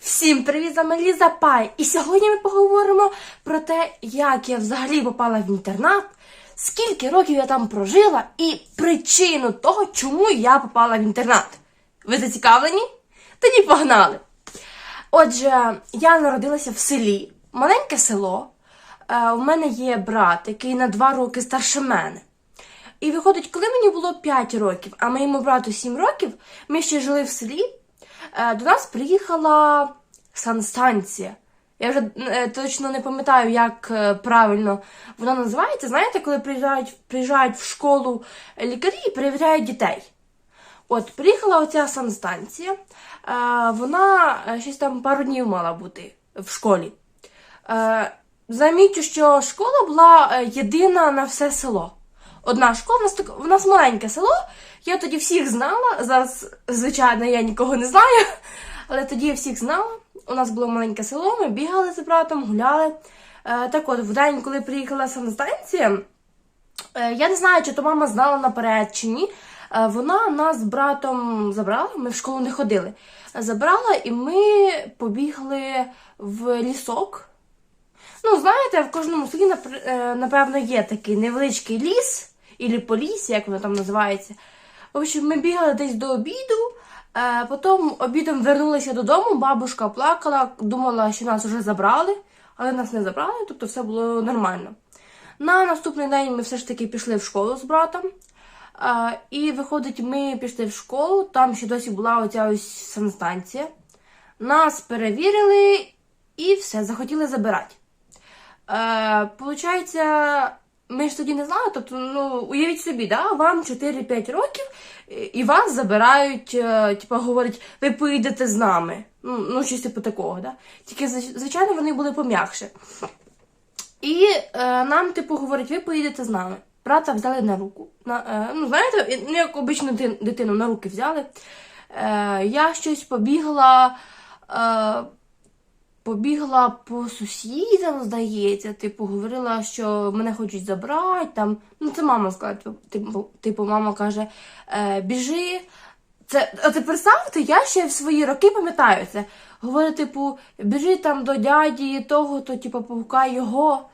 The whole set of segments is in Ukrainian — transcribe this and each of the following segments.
Всім привіт, з вами Ліза Пай! І сьогодні ми поговоримо про те, як я взагалі попала в інтернат, скільки років я там прожила і причину того, чому я попала в інтернат. Ви зацікавлені? Тоді погнали! Отже, я народилася в селі, маленьке село. Е, У мене є брат, який на два роки старше мене. І виходить, коли мені було 5 років, а моєму брату 7 років, ми ще жили в селі, до нас приїхала санстанція. Я вже е, точно не пам'ятаю, як е, правильно вона називається. Знаєте, коли приїжджають, приїжджають в школу лікарі і перевіряють дітей. От, приїхала оця санстанція, е, вона е, щось там пару днів мала бути в школі. Е, Замічу, що школа була е, єдина на все село. Одна школа, у нас, так- у нас маленьке село. Я тоді всіх знала. Зараз, звичайно, я нікого не знаю, але тоді я всіх знала. У нас було маленьке село, ми бігали з братом, гуляли. Е, так от, в день, коли приїхала санстанція, Е, Я не знаю, чи то мама знала наперед чи ні. Е, Вона нас з братом забрала, ми в школу не ходили. Забрала, і ми побігли в лісок. Ну, знаєте, в кожному селі, напевно, є такий невеличкий ліс, ілі поліс, як воно там називається. В общем, ми бігали десь до обіду, е, потім обідом вернулися додому, бабушка плакала, думала, що нас вже забрали, але нас не забрали, тобто все було нормально. На наступний день ми все ж таки пішли в школу з братом. І виходить, ми пішли в школу, там ще досі була оця ось санстанція. Нас перевірили і все, захотіли забирати. Е, получається, ми ж тоді не знали, тобто, ну, уявіть собі, да, вам 4-5 років, і- вас забирають, е, типу, говорять, ви поїдете з нами. Ну, ну щось типу такого, да? Тільки, звичайно, вони були пом'якше. І е, нам, типу, говорять, ви поїдете з нами. Брата взяли на руку. На, е, ну, знаєте, ну, як обичну дитину на руки взяли. Е, я щось побігла. Е, побігла по сусідам, здається, типу, говорила, що мене хочуть забрати. Там. Ну, це мама сказала, типу, типу мама каже, е, біжи. Це, а ти представте, я ще в свої роки пам'ятаю це. Говорю, типу, біжи там до дяді того, то типу, погукай його.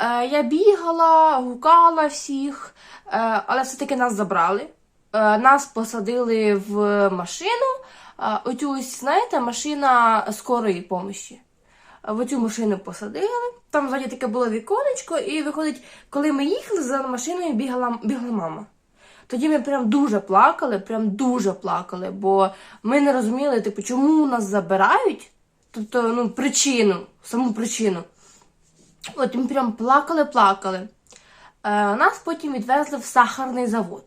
Е, я бігала, гукала всіх, е, але все-таки нас забрали. Е, нас посадили в машину. Оцю ось, знаєте, машина скорої помощі. В оцю машину посадили. Там ззаді таке було віконечко, і виходить, коли ми їхали за машиною, бігала, бігла мама. Тоді ми прям дуже плакали, прям дуже плакали, бо ми не розуміли, типу, чому нас забирають, тобто ну, причину, саму причину. От ми прям плакали, плакали. Е, нас потім відвезли в сахарний завод.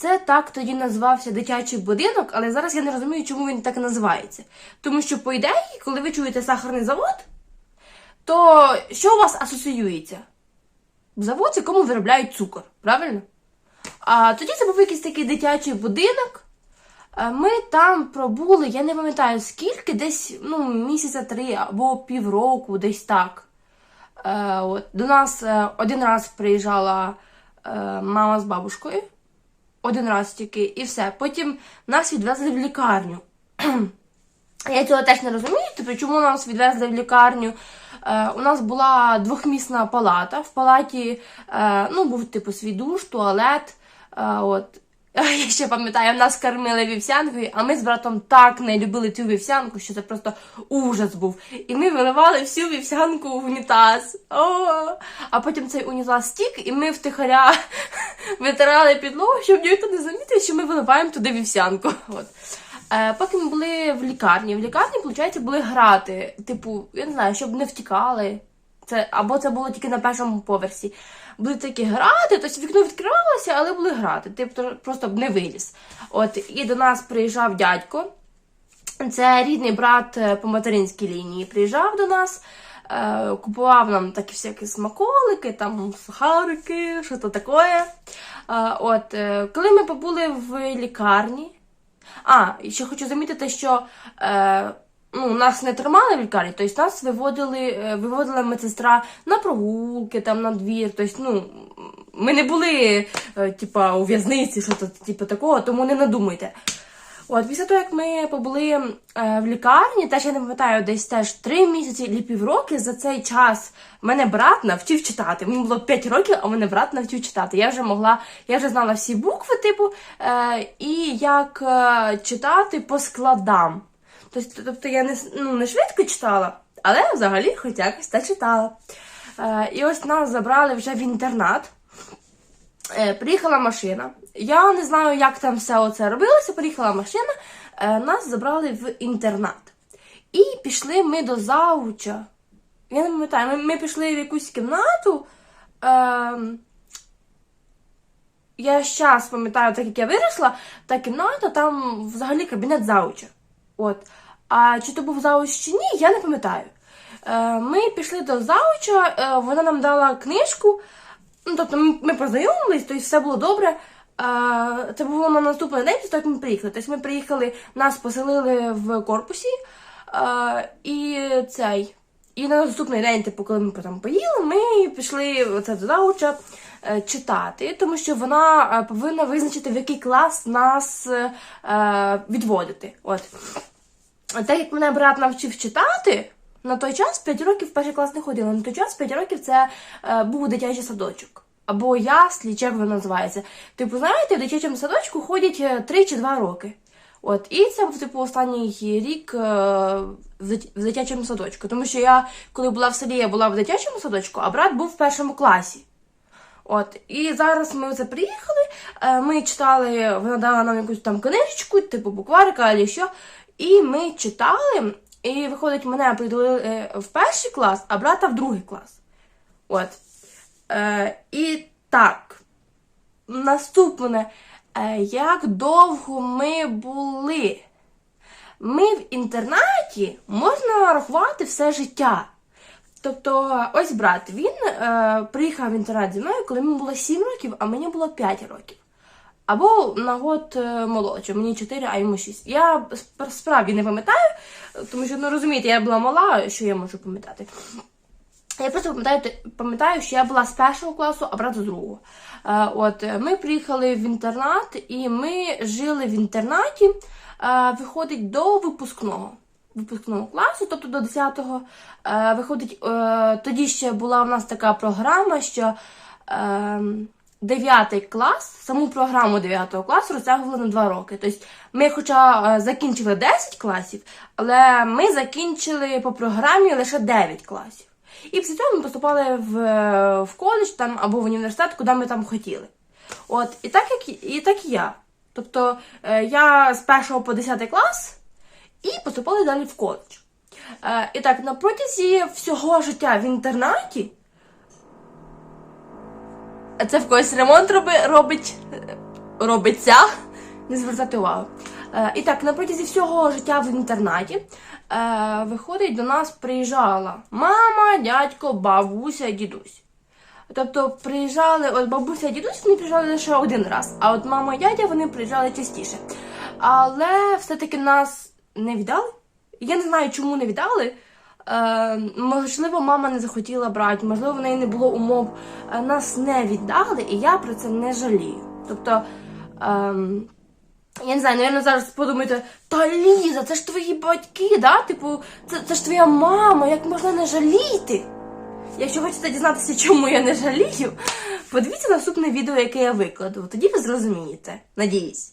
Це так тоді називався дитячий будинок, але зараз я не розумію, чому він так називається. Тому що, по ідеї, коли ви чуєте сахарний завод, то що у вас асоціюється? Завод, якому виробляють цукор, правильно? А тоді це був якийсь такий дитячий будинок. Е, Ми там пробули, я не пам'ятаю скільки, десь ну, місяця три або півроку, десь так. Е, до нас е, один раз приїжджала мама з бабушкою. Один раз тільки, і все. Потім нас відвезли в лікарню. Я цього теж не розумію, тобто чому нас відвезли в лікарню. Е, у нас була двохмісна палата. В палаті е, ну, був типу свій душ, туалет. Е, от. Я ще пам'ятаю, нас кормили вівсянкою, а ми з братом так не любили цю вівсянку, що це просто ужас був. І ми виливали всю вівсянку в унітаз. О! А потім цей унітаз стік, і ми втихаря витирали підлогу, щоб ніхто не замітив, що ми виливаємо туди вівсянку. От. Е, поки ми були в лікарні. В лікарні, виходить, були грати. Типу, я не знаю, щоб не втікали. Це, або це було тільки на першому поверсі. Були такі грати, тобто вікно відкривалося, але були грати. Типу, просто б не виліз. От, і до нас приїжджав дядько. Це рідний брат е, по материнській лінії. Приїжджав до нас, е, купував нам такі всякі смаколики, там сухарики, що то таке. Е, от, коли ми побули в лікарні. А, ще хочу замітити, що е, ну, нас не тримали в лікарні, тобто нас виводили, е, виводила медсестра на прогулки, там, на двір. Тобто, ну, ми не були, е, типа, у в'язниці, що типу, такого, тому не надумайте. От, після того, як ми побули е, в лікарні, теж я не пам'ятаю, десь теж три місяці чи півроки, за цей час мене брат навчив читати. Мені було 5 років, а мене брат навчив читати. Я вже могла, я вже знала всі букви, типу, е, і як е, читати по складам. Тобто, я не, ну, не швидко читала, але взагалі хоч якось та читала. Е, і ось нас забрали вже в інтернат. Е, приїхала машина. Я не знаю, як там все оце робилося. Приїхала машина, е, нас забрали в інтернат. І пішли ми до зауча. Я не пам'ятаю, ми, ми пішли в якусь кімнату. Е, я зараз пам'ятаю, так як я виросла, та кімната, там взагалі кабінет зауча. От. А чи то був зауч чи ні, я не пам'ятаю. Е, ми пішли до зауча, е, вона нам дала книжку. Ну, тобто ми, ми познайомились, тобто все було добре. Е, це було на наступний день, після того, як ми приїхали. Тобто ми приїхали, нас поселили в корпусі, і цей. І на наступний день, типу, коли ми там поїли, ми пішли оце до зауча читати, тому що вона повинна визначити, в який клас нас відводити. От. Так як мене брат навчив читати, на той час 5 років перший клас не ходила. На той час 5 років це е, був дитячий садочок. Або яслі, як воно називається. Типу, знаєте, в дитячому садочку ходять 3 чи 2 роки. От, і це був типу останній рік е, в дитячому садочку. Тому що я, коли була в селі, я була в дитячому садочку, а брат був в першому класі. От, і зараз ми оце приїхали. е, Ми читали, вона дала нам якусь там книжечку, типу букварика або що. І ми читали, і виходить, мене приділили е, в перший клас, а брата в другий клас. От. Е, і так, наступне, е, як довго ми були? Ми в інтернаті можна рахувати все життя. Тобто, ось брат, він е, приїхав в інтернат зі мною, коли мені було 7 років, а мені було 5 років. Або на год е, молодше, мені 4, а йому 6. Я справді не пам'ятаю, тому що, ну розумієте, я була мала, що я можу пам'ятати. Я просто пам'ятаю, пам'ятаю, що я була з першого класу, а брат з другого. Е, от е, ми приїхали в інтернат, і ми жили в інтернаті, виходить до випускного. Випускного класу, тобто до 10-го. Е, виходить, е, тоді ще була в нас така програма, що е, 9 клас, саму програму 9 класу розтягували на 2 роки. Тобто ми, хоча е, закінчили 10 класів, але ми закінчили по програмі лише 9 класів. І після цього ми поступали в, е, в коледж там, або в університет, куди ми там хотіли. От, і так як і так і я. Тобто е, я з 1 по 10 клас і поступали далі в коледж. І так, на протязі всього життя в інтернаті. Це в когось ремонт роби, робить, робиться. Не звертати увагу. Е, і так, на протязі всього життя в інтернаті е, виходить, до нас приїжджала мама, дядько, бабуся дідусь. Тобто приїжджали, от бабуся і дідусь вони приїжджали лише один раз, а от мама і дядя вони приїжджали частіше. Але все-таки нас не віддали. Я не знаю, чому не віддали. Е, можливо, мама не захотіла брати, можливо, в неї не було умов. Е, нас не віддали, і я про це не жалію. Тобто, ем, я не знаю, напевно, зараз подумаєте, та Ліза, це ж твої батьки, да? Типу, це, це ж твоя мама, як можна не жаліти? Якщо хочете дізнатися, чому я не жалію, подивіться наступне відео, яке я викладу. Тоді ви зрозумієте. Надіюсь.